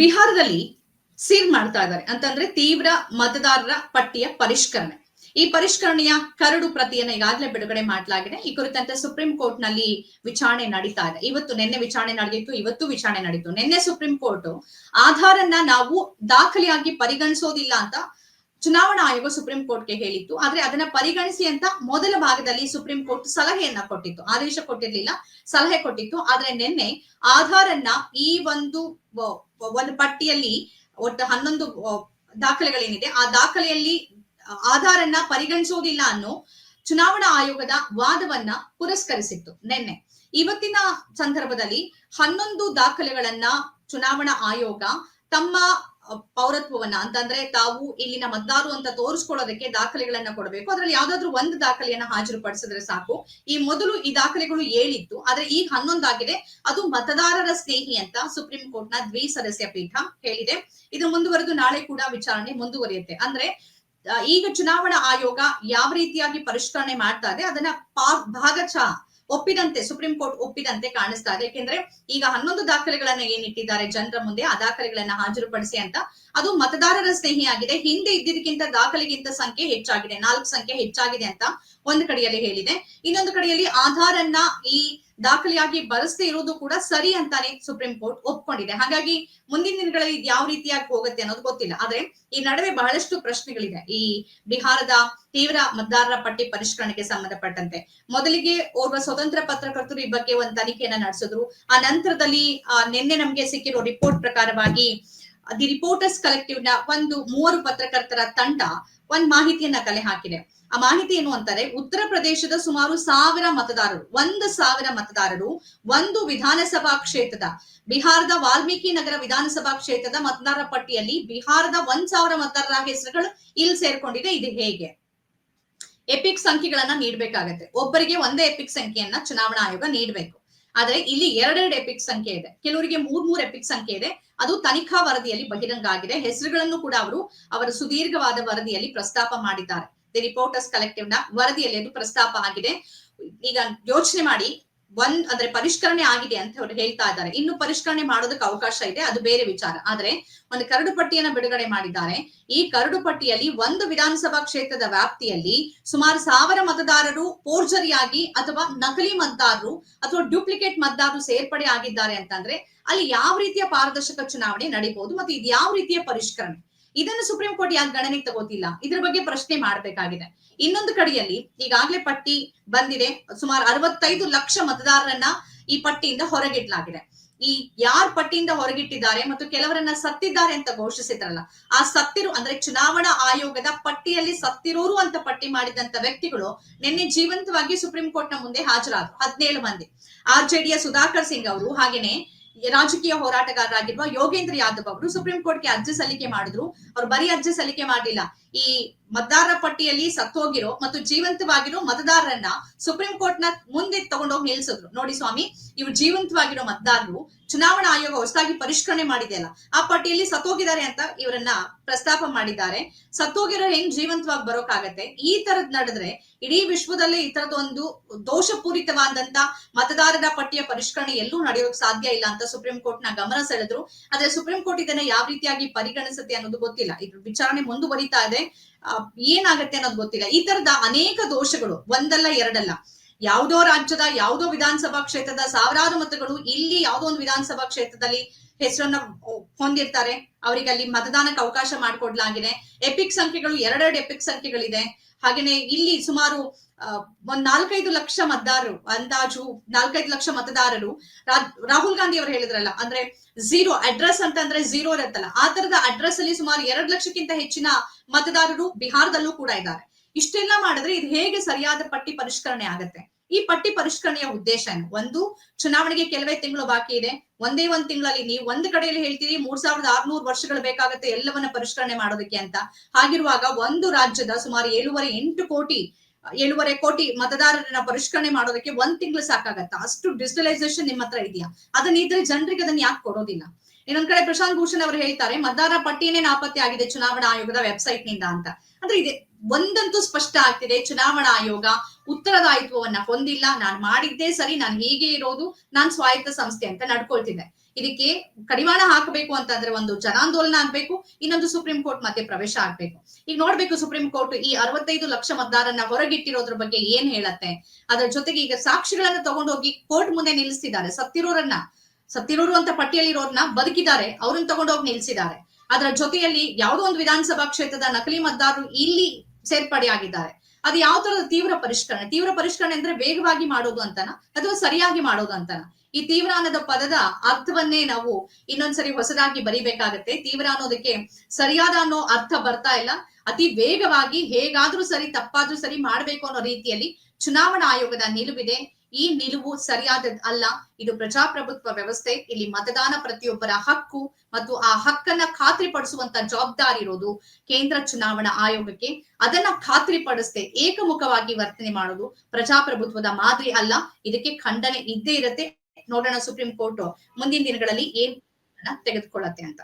ಬಿಹಾರದಲ್ಲಿ ಸೀಲ್ ಮಾಡ್ತಾ ಇದ್ದಾರೆ. ಅಂತಂದ್ರೆ ತೀವ್ರ ಮತದಾರರ ಪಟ್ಟಿಯ ಪರಿಷ್ಕರಣೆ. ಈ ಪರಿಷ್ಕರಣೆಯ ಕರಡು ಪ್ರತಿಯನ್ನು ಈಗಾಗಲೇ ಬಿಡುಗಡೆ ಮಾಡಲಾಗಿದೆ. ಈ ಕುರಿತಂತೆ ಸುಪ್ರೀಂ ಕೋರ್ಟ್ನಲ್ಲಿ ವಿಚಾರಣೆ ನಡೀತಾ ಇದೆ. ಇವತ್ತು ನಿನ್ನೆ ವಿಚಾರಣೆ ನಡೆದಿತ್ತು, ಇವತ್ತು ವಿಚಾರಣೆ ನಡೀತು. ನಿನ್ನೆ ಸುಪ್ರೀಂ ಕೋರ್ಟ್ ಆಧಾರನ್ನ ನಾವು ದಾಖಲೆಯಾಗಿ ಪರಿಗಣಿಸೋದಿಲ್ಲ ಅಂತ ಚುನಾವಣಾ ಆಯೋಗ ಸುಪ್ರೀಂ ಕೋರ್ಟ್ಗೆ ಹೇಳಿತ್ತು. ಆದ್ರೆ ಅದನ್ನ ಪರಿಗಣಿಸಿ ಅಂತ ಮೊದಲ ಭಾಗದಲ್ಲಿ ಸುಪ್ರೀಂ ಕೋರ್ಟ್ ಸಲಹೆಯನ್ನ ಕೊಟ್ಟಿತ್ತು. ಆದೇಶ ಕೊಟ್ಟಿರ್ಲಿಲ್ಲ, ಸಲಹೆ ಕೊಟ್ಟಿತ್ತು. ಆದ್ರೆ ನಿನ್ನೆ ಆಧಾರನ್ನ ಈ ಒಂದು ಒಂದು ಪಟ್ಟಿಯಲ್ಲಿ ಒಟ್ಟು ಹನ್ನೊಂದು ದಾಖಲೆಗಳೇನಿದೆ. ಆ ದಾಖಲೆಯಲ್ಲಿ ಆಧಾರನ್ನ ಪರಿಗಣಿಸೋದಿಲ್ಲ ಅನ್ನೋ ಚುನಾವಣಾ ಆಯೋಗದ ವಾದವನ್ನ ಪುರಸ್ಕರಿಸಿತ್ತು ನಿನ್ನೆ. ಇವತ್ತಿನ ಸಂದರ್ಭದಲ್ಲಿ ಹನ್ನೊಂದು ದಾಖಲೆಗಳನ್ನ ಚುನಾವಣಾ ಆಯೋಗ ತಮ್ಮ ಪೌರತ್ವವನ್ನ ಅಂತಂದ್ರೆ ತಾವು ಇಲ್ಲಿನ ಮತದಾರರು ಅಂತ ತೋರಿಸ್ಕೊಳ್ಳೋದಕ್ಕೆ ದಾಖಲೆಗಳನ್ನ ಕೊಡಬೇಕು. ಅದ್ರಲ್ಲಿ ಯಾವ್ದಾದ್ರು ಒಂದು ದಾಖಲೆಯನ್ನ ಹಾಜರುಪಡಿಸಿದ್ರೆ ಸಾಕು. ಈ ಮೊದಲು ಈ ದಾಖಲೆಗಳು ಏಳಿತ್ತು, ಆದ್ರೆ ಈಗ ಹನ್ನೊಂದಾಗಿದೆ. ಅದು ಮತದಾರರ ಸ್ನೇಹಿ ಅಂತ ಸುಪ್ರೀಂ ಕೋರ್ಟ್ನ ದ್ವಿ ಸದಸ್ಯ ಪೀಠ ಹೇಳಿದೆ. ಇದು ಮುಂದುವರೆದು ನಾಳೆ ಕೂಡ ವಿಚಾರಣೆ ಮುಂದುವರಿಯುತ್ತೆ. ಅಂದ್ರೆ ಈಗ ಚುನಾವಣಾ ಆಯೋಗ ಯಾವ ರೀತಿಯಾಗಿ ಪರಿಷ್ಕರಣೆ ಮಾಡ್ತಾ ಇದೆ, ಅದನ್ನ ಭಾಗಶಃ ಒಪ್ಪಿದಂತೆ ಸುಪ್ರೀಂ ಕೋರ್ಟ್ ಒಪ್ಪಿದಂತೆ ಕಾಣಿಸ್ತಾ ಇದೆ. ಯಾಕೆಂದ್ರೆ ಈಗ ಹನ್ನೊಂದು ದಾಖಲೆಗಳನ್ನ ಏನಿಟ್ಟಿದ್ದಾರೆ ಜನರ ಮುಂದೆ, ಆ ದಾಖಲೆಗಳನ್ನ ಹಾಜರುಪಡಿಸಿ ಅಂತ, ಅದು ಮತದಾರರ ಸ್ನೇಹಿ ಆಗಿದೆ ಹಿಂದೆ ಇದ್ದಿದ್ದಕ್ಕಿಂತ ದಾಖಲೆಗಿಂತ ಸಂಖ್ಯೆ ಹೆಚ್ಚಾಗಿದೆ. ನಾಲ್ಕು ಸಂಖ್ಯೆ ಹೆಚ್ಚಾಗಿದೆ ಅಂತ ಒಂದು ಕಡೆಯಲ್ಲಿ ಹೇಳಿದೆ. ಇನ್ನೊಂದು ಕಡೆಯಲ್ಲಿ ಆಧಾರನ್ನ ಈ ದಾಖಲೆಯಾಗಿ ಬಳಸದೇ ಇರೋದು ಕೂಡ ಸರಿ ಅಂತಾನೆ ಸುಪ್ರೀಂ ಕೋರ್ಟ್ ಒಪ್ಕೊಂಡಿದೆ. ಹಾಗಾಗಿ ಮುಂದಿನ ದಿನಗಳಲ್ಲಿ ಯಾವ ರೀತಿಯಾಗಿ ಹೋಗುತ್ತೆ ಅನ್ನೋದು ಗೊತ್ತಿಲ್ಲ. ಆದ್ರೆ ಈ ನಡುವೆ ಬಹಳಷ್ಟು ಪ್ರಶ್ನೆಗಳಿದೆ ಈ ಬಿಹಾರದ ತೀವ್ರ ಮತದಾರರ ಪಟ್ಟಿ ಪರಿಷ್ಕರಣೆಗೆ ಸಂಬಂಧಪಟ್ಟಂತೆ. ಮೊದಲಿಗೆ ಓರ್ವ ಸ್ವತಂತ್ರ ಪತ್ರಕರ್ತರು ಈ ಬಗ್ಗೆ ಒಂದು ತನಿಖೆಯನ್ನ ನಡೆಸಿದ್ರು. ಆ ನಂತರದಲ್ಲಿ ನಿನ್ನೆ ನಮ್ಗೆ ಸಿಕ್ಕಿರೋ ರಿಪೋರ್ಟ್ ಪ್ರಕಾರವಾಗಿ ದಿ ರಿಪೋರ್ಟರ್ಸ್ ಕಲೆಕ್ಟಿವ್ನ ಒಂದು ಮೂವರು ಪತ್ರಕರ್ತರ ತಂಡ ಒಂದ್ ಮಾಹಿತಿಯನ್ನ ಕಲೆ ಹಾಕಿದೆ. ಆ ಮಾಹಿತಿ ಏನು ಅಂತಾರೆ? ಉತ್ತರ ಪ್ರದೇಶದ ಸುಮಾರು ಸಾವಿರ ಮತದಾರರು, ಒಂದು ಸಾವಿರ ಮತದಾರರು ಒಂದು ವಿಧಾನಸಭಾ ಕ್ಷೇತ್ರದ, ಬಿಹಾರದ ವಾಲ್ಮೀಕಿ ನಗರ ವಿಧಾನಸಭಾ ಕ್ಷೇತ್ರದ ಮತದಾರರ ಪಟ್ಟಿಯಲ್ಲಿ ಬಿಹಾರದ ಒಂದ್ ಸಾವಿರ ಮತದಾರರ ಹೆಸರುಗಳು ಇಲ್ಲಿ ಸೇರ್ಕೊಂಡಿದೆ. ಇದು ಹೇಗೆ? ಎಪಿಕ್ ಸಂಖ್ಯೆಗಳನ್ನ ನೀಡಬೇಕಾಗತ್ತೆ. ಒಬ್ಬರಿಗೆ ಒಂದೇ ಎಪಿಕ್ ಸಂಖ್ಯೆಯನ್ನ ಚುನಾವಣಾ ಆಯೋಗ ನೀಡಬೇಕು. ಆದ್ರೆ ಇಲ್ಲಿ ಎರಡೆರಡು ಎಪಿಕ್ ಸಂಖ್ಯೆ ಇದೆ. ಕೆಲವರಿಗೆ ಮೂರ್ ಮೂರ್ ಎಪಿಕ್ ಸಂಖ್ಯೆ ಇದೆ. ಅದು ತನಿಖಾ ವರದಿಯಲ್ಲಿ ಬಹಿರಂಗ ಆಗಿದೆ ಹೆಸರುಗಳನ್ನು ಕೂಡ ಅವರು ಅವರ ಸುದೀರ್ಘವಾದ ವರದಿಯಲ್ಲಿ ಪ್ರಸ್ತಾಪ ಮಾಡಿದ್ದಾರೆ. ದಿ ರಿಪೋರ್ಟರ್ಸ್ ಕಲೆಕ್ಟಿವ್ನ ವರದಿಯಲ್ಲಿ ಅದು ಪ್ರಸ್ತಾಪ ಆಗಿದೆ. ಈಗ ಯೋಚನೆ ಮಾಡಿ ಒಂದ್ ಅಂದ್ರೆ ಪರಿಷ್ಕರಣೆ ಆಗಿದೆ ಅಂತ ಅವರು ಹೇಳ್ತಾ ಇದ್ದಾರೆ. ಇನ್ನು ಪರಿಷ್ಕರಣೆ ಮಾಡೋದಕ್ಕೆ ಅವಕಾಶ ಇದೆ, ಅದು ಬೇರೆ ವಿಚಾರ. ಆದ್ರೆ ಒಂದು ಕರಡು ಪಟ್ಟಿಯನ್ನ ಬಿಡುಗಡೆ ಮಾಡಿದ್ದಾರೆ. ಈ ಕರಡು ಪಟ್ಟಿಯಲ್ಲಿ ಒಂದು ವಿಧಾನಸಭಾ ಕ್ಷೇತ್ರದ ವ್ಯಾಪ್ತಿಯಲ್ಲಿ ಸುಮಾರು ಸಾವಿರ ಮತದಾರರು ಪೋರ್ಜರಿಯಾಗಿ ಅಥವಾ ನಕಲಿ ಮತದಾರರು ಅಥವಾ ಡ್ಯೂಪ್ಲಿಕೇಟ್ ಮತದಾರರು ಸೇರ್ಪಡೆ ಆಗಿದ್ದಾರೆ ಅಂತಂದ್ರೆ ಅಲ್ಲಿ ಯಾವ ರೀತಿಯ ಪಾರದರ್ಶಕ ಚುನಾವಣೆ ನಡೀಬಹುದು ಮತ್ತೆ ಇದು ಯಾವ ರೀತಿಯ ಪರಿಷ್ಕರಣೆ? ಇದನ್ನು ಸುಪ್ರೀಂ ಕೋರ್ಟ್ ಯಾಕೆ ಗಣನೆಗೆ ತಗೋತಿಲ್ಲ? ಇದ್ರ ಬಗ್ಗೆ ಪ್ರಶ್ನೆ ಮಾಡಬೇಕಾಗಿದೆ. ಇನ್ನೊಂದು ಕಡೆಯಲ್ಲಿ ಈಗಾಗಲೇ ಪಟ್ಟಿ ಬಂದಿದೆ. ಸುಮಾರು ಅರವತ್ತೈದು ಲಕ್ಷ ಮತದಾರರನ್ನ ಈ ಪಟ್ಟಿಯಿಂದ ಹೊರಗಿಡ್ಲಾಗಿದೆ. ಈ ಯಾರ್ ಪಟ್ಟಿಯಿಂದ ಹೊರಗಿಟ್ಟಿದ್ದಾರೆ ಮತ್ತು ಕೆಲವರನ್ನ ಸತ್ತಿದ್ದಾರೆ ಅಂತ ಘೋಷಿಸಿದ್ರಲ್ಲ, ಆ ಸತ್ತಿರು ಅಂದ್ರೆ ಚುನಾವಣಾ ಆಯೋಗದ ಪಟ್ಟಿಯಲ್ಲಿ ಸತ್ತಿರೋರು ಅಂತ ಪಟ್ಟಿ ಮಾಡಿದಂತ ವ್ಯಕ್ತಿಗಳು ನಿನ್ನೆ ಜೀವಂತವಾಗಿ ಸುಪ್ರೀಂ ಕೋರ್ಟ್ನ ಮುಂದೆ ಹಾಜರಾದ್ರು. ಹದಿನೇಳು ಮಂದಿ. ಆರ್ ಜೆಡಿಯ ಸುಧಾಕರ್ ಸಿಂಗ್ ಅವರು ಹಾಗೇನೆ ರಾಜಕೀಯ ಹೋರಾಟಗಾರರಾಗಿರುವ ಯೋಗೇಂದ್ರ ಯಾದವ್ ಅವರು ಸುಪ್ರೀಂ ಕೋರ್ಟ್ಗೆ ಅರ್ಜಿ ಸಲ್ಲಿಕೆ ಮಾಡಿದ್ರು. ಅವ್ರು ಬರೀ ಅರ್ಜಿ ಸಲ್ಲಿಕೆ ಮಾಡಲಿಲ್ಲ ಈ ಮತದಾರರ ಪಟ್ಟಿಯಲ್ಲಿ ಸತ್ತೋಗಿರೋ ಮತ್ತು ಜೀವಂತವಾಗಿರೋ ಮತದಾರರನ್ನ ಸುಪ್ರೀಂ ಕೋರ್ಟ್ನ ಮುಂದೆ ತಗೊಂಡೋಗಿ ನಿಲ್ಸಿದ್ರು ನೋಡಿ ಸ್ವಾಮಿ, ಇವ್ರು ಜೀವಂತವಾಗಿರೋ ಮತದಾರರು ಚುನಾವಣಾ ಆಯೋಗ ಹೊಸದಾಗಿ ಪರಿಷ್ಕರಣೆ ಮಾಡಿದೆಯಲ್ಲ ಆ ಪಟ್ಟಿಯಲ್ಲಿ ಸತ್ತೋಗಿದ್ದಾರೆ ಅಂತ ಇವರನ್ನ ಪ್ರಸ್ತಾಪ ಮಾಡಿದ್ದಾರೆ. ಸತ್ತೋಗಿರೋ ಹೆಂಗ್ ಜೀವಂತವಾಗಿ ಬರೋಕಾಗತ್ತೆ? ಈ ತರದ್ ನಡೆದ್ರೆ ಇಡೀ ವಿಶ್ವದಲ್ಲೇ ಈ ತರದ ಒಂದು ದೋಷಪೂರಿತವಾದಂತ ಮತದಾರರ ಪಟ್ಟಿಯ ಪರಿಷ್ಕರಣೆ ಎಲ್ಲೂ ನಡೆಯೋಕ್ ಸಾಧ್ಯ ಇಲ್ಲ ಅಂತ ಸುಪ್ರೀಂ ಕೋರ್ಟ್ನ ಗಮನ ಸೆಳೆದ್ರು. ಆದ್ರೆ ಸುಪ್ರೀಂ ಕೋರ್ಟ್ ಇದನ್ನ ಯಾವ ರೀತಿಯಾಗಿ ಪರಿಗಣಿಸುತ್ತೆ ಅನ್ನೋದು ಗೊತ್ತಿಲ್ಲ. ಇದ್ರ ವಿಚಾರಣೆ ಮುಂದುವರಿತಾ ಇದೆ. ಆ, ಏನಾಗತ್ತೆ ಅನ್ನೋದು ಗೊತ್ತಿಲ್ಲ. ಈ ತರದ ಅನೇಕ ದೋಷಗಳು ಒಂದಲ್ಲ ಎರಡಲ್ಲ. ಯಾವುದೋ ರಾಜ್ಯದ ಯಾವುದೋ ವಿಧಾನಸಭಾ ಕ್ಷೇತ್ರದ ಸಾವಿರಾರು ಮತಗಳು ಇಲ್ಲಿ ಯಾವುದೋ ಒಂದು ವಿಧಾನಸಭಾ ಕ್ಷೇತ್ರದಲ್ಲಿ ಹೆಸರನ್ನ ಹೊಂದಿರ್ತಾರೆ. ಅವರಿಗೆ ಅಲ್ಲಿ ಮತದಾನಕ್ಕೆ ಅವಕಾಶ ಮಾಡಿಕೊಡ್ಲಾಗಿದೆ. ಎಪಿಕ್ ಸಂಖ್ಯೆಗಳು ಎರಡೆರಡು ಎಪಿಕ್ ಸಂಖ್ಯೆಗಳಿದೆ. ಹಾಗೇನೆ ಇಲ್ಲಿ ಸುಮಾರು ಒಂದ್ ನಾಲ್ಕೈದು ಲಕ್ಷ ಮತದಾರರು, ಅಂದಾಜು ನಾಲ್ಕೈದು ಲಕ್ಷ ಮತದಾರರು ರಾಹುಲ್ ಗಾಂಧಿ ಅವರು ಹೇಳಿದ್ರಲ್ಲ, ಅಂದ್ರೆ ಝೀರೋ ಅಡ್ರೆಸ್ ಅಂತಂದ್ರೆ ಝೀರೋ ಇರುತ್ತಲ್ಲ, ಆ ತರದ ಅಡ್ರೆಸ್ ಅಲ್ಲಿ ಸುಮಾರು ಎರಡು ಲಕ್ಷಕ್ಕಿಂತ ಹೆಚ್ಚಿನ ಮತದಾರರು ಬಿಹಾರದಲ್ಲೂ ಕೂಡ ಇದ್ದಾರೆ. ಇಷ್ಟೆಲ್ಲ ಮಾಡಿದ್ರೆ ಇದು ಹೇಗೆ ಸರಿಯಾದ ಪಟ್ಟಿ ಪರಿಷ್ಕರಣೆ ಆಗತ್ತೆ? ಈ ಪಟ್ಟಿ ಪರಿಷ್ಕರಣೆಯ ಉದ್ದೇಶ ಏನು? ಒಂದು, ಚುನಾವಣೆಗೆ ಕೆಲವೇ ತಿಂಗಳು ಬಾಕಿ ಇದೆ. ಒಂದೇ ಒಂದ್ ತಿಂಗಳಲ್ಲಿ ನೀವು ಒಂದ್ ಕಡೆಯಲ್ಲಿ ಹೇಳ್ತೀರಿ, ಮೂರ್ ಸಾವಿರದ ಆರ್ನೂರು ವರ್ಷಗಳು ಬೇಕಾಗುತ್ತೆ ಎಲ್ಲವನ್ನ ಪರಿಷ್ಕರಣೆ ಮಾಡೋದಕ್ಕೆ ಅಂತ. ಹಾಗಿರುವಾಗ ಒಂದು ರಾಜ್ಯದ ಸುಮಾರು ಏಳುವರೆ ಎಂಟು ಕೋಟಿ, ಏಳುವರೆ ಕೋಟಿ ಮತದಾರರನ್ನ ಪರಿಷ್ಕರಣೆ ಮಾಡೋದಕ್ಕೆ ಒಂದ್ ತಿಂಗಳು ಸಾಕಾಗತ್ತ? ಅಷ್ಟು ಡಿಜಿಟಲೈಸೇಷನ್ ನಿಮ್ಮ ಹತ್ರ ಇದೆಯಾ? ಅದನ್ನ ಇದ್ರೆ ಜನರಿಗೆ ಅದನ್ನ ಯಾಕೆ ಕೊಡೋದಿಲ್ಲ? ಇನ್ನೊಂದ್ ಕಡೆ ಪ್ರಶಾಂತ್ ಭೂಷಣ್ ಅವರು ಹೇಳ್ತಾರೆ, ಮತದಾರ ಪಟ್ಟಿನೇ ನಾಪತ್ತೆ ಆಗಿದೆ ಚುನಾವಣಾ ಆಯೋಗದ ವೆಬ್ಸೈಟ್ನಿಂದ ಅಂತ. ಅಂದ್ರೆ ಇದೆ ಒಂದಂತೂ ಸ್ಪಷ್ಟ ಆಗ್ತಿದೆ, ಚುನಾವಣಾ ಆಯೋಗ ಉತ್ತರದಾಯಿತ್ವವನ್ನ ಹೊಂದಿಲ್ಲ. ನಾನು ಮಾಡಿದ್ದೇ ಸರಿ, ನಾನು ಹೀಗೆ ಇರೋದು, ನಾನ್ ಸ್ವಾಯತ್ತ ಸಂಸ್ಥೆ ಅಂತ ನಡ್ಕೊಳ್ತಿದ್ದೆ ಇದಕ್ಕೆ ಕಡಿವಾಣ ಹಾಕಬೇಕು ಅಂತಂದ್ರೆ ಒಂದು ಜನಾಂದೋಲನ ಆಗ್ಬೇಕು, ಇನ್ನೊಂದು ಸುಪ್ರೀಂ ಕೋರ್ಟ್ ಮಧ್ಯೆ ಪ್ರವೇಶ ಆಗ್ಬೇಕು. ಈಗ ನೋಡ್ಬೇಕು ಸುಪ್ರೀಂ ಕೋರ್ಟ್ ಈ ಅರವತ್ತೈದು ಲಕ್ಷ ಮತದಾರನ್ನ ಹೊರಗಿಟ್ಟಿರೋದ್ರ ಬಗ್ಗೆ ಏನ್ ಹೇಳತ್ತೆ? ಅದರ ಜೊತೆಗೆ ಈಗ ಸಾಕ್ಷಿಗಳನ್ನ ತಗೊಂಡೋಗಿ ಕೋರ್ಟ್ ಮುಂದೆ ನಿಲ್ಲಿಸ್ತಿದ್ದಾರೆ. ಸತ್ತಿರೋರನ್ನ, ಸತ್ತಿರೋರು ಅಂತ ಪಟ್ಟಿಯಲ್ಲಿರೋರ್ನ ಬದುಕಿದ್ದಾರೆ, ಅವ್ರನ್ನ ತಗೊಂಡೋಗಿ ನಿಲ್ಸಿದ್ದಾರೆ. ಅದರ ಜೊತೆಯಲ್ಲಿ ಯಾವುದೋ ಒಂದು ವಿಧಾನಸಭಾ ಕ್ಷೇತ್ರದ ನಕಲಿ ಮತದಾರರು ಇಲ್ಲಿ ಸೇರ್ಪಡೆ ಆಗಿದ್ದಾರೆ ಅದು ಯಾವ ತರದ ತೀವ್ರ ಪರಿಷ್ಕರಣೆ? ತೀವ್ರ ಪರಿಷ್ಕರಣೆ ಅಂದ್ರೆ ವೇಗವಾಗಿ ಮಾಡೋದು ಅಂತನ? ಅಥವಾ ಸರಿಯಾಗಿ ಮಾಡೋದು ಅಂತನ? ಈ ತೀವ್ರ ಅನ್ನೋದ ಪದದ ಅರ್ಥವನ್ನೇ ನಾವು ಇನ್ನೊಂದ್ಸರಿ ಹೊಸದಾಗಿ ಬರಿಬೇಕಾಗತ್ತೆ. ತೀವ್ರ ಅನ್ನೋದಕ್ಕೆ ಸರಿಯಾದ ಅನ್ನೋ ಅರ್ಥ ಬರ್ತಾ ಇಲ್ಲ. ಅತಿ ವೇಗವಾಗಿ ಹೇಗಾದ್ರೂ ಸರಿ, ತಪ್ಪಾದ್ರೂ ಸರಿ ಮಾಡ್ಬೇಕು ಅನ್ನೋ ರೀತಿಯಲ್ಲಿ ಚುನಾವಣಾ ಆಯೋಗದ ನಿಲುವಿದೆ. ಈ ನಿಲುವು ಸರಿಯಾದ ಅಲ್ಲ. ಇದು ಪ್ರಜಾಪ್ರಭುತ್ವ ವ್ಯವಸ್ಥೆ, ಇಲ್ಲಿ ಮತದಾನ ಪ್ರತಿಯೊಬ್ಬರ ಹಕ್ಕು ಮತ್ತು ಆ ಹಕ್ಕನ್ನ ಖಾತ್ರಿಪಡಿಸುವಂತ ಜವಾಬ್ದಾರಿ ಇರೋದು ಕೇಂದ್ರ ಚುನಾವಣಾ ಆಯೋಗಕ್ಕೆ. ಅದನ್ನ ಖಾತ್ರಿಪಡಿಸದೆ ಏಕಮುಖವಾಗಿ ವರ್ತನೆ ಮಾಡೋದು ಪ್ರಜಾಪ್ರಭುತ್ವದ ಮಾದರಿ ಅಲ್ಲ. ಇದಕ್ಕೆ ಖಂಡನೆ ಇದ್ದೇ ಇರುತ್ತೆ. ನೋಡೋಣ ಸುಪ್ರೀಂ ಕೋರ್ಟ್ ಮುಂದಿನ ದಿನಗಳಲ್ಲಿ ಏನ್ ತೆಗೆದುಕೊಳ್ಳತ್ತೆ ಅಂತ.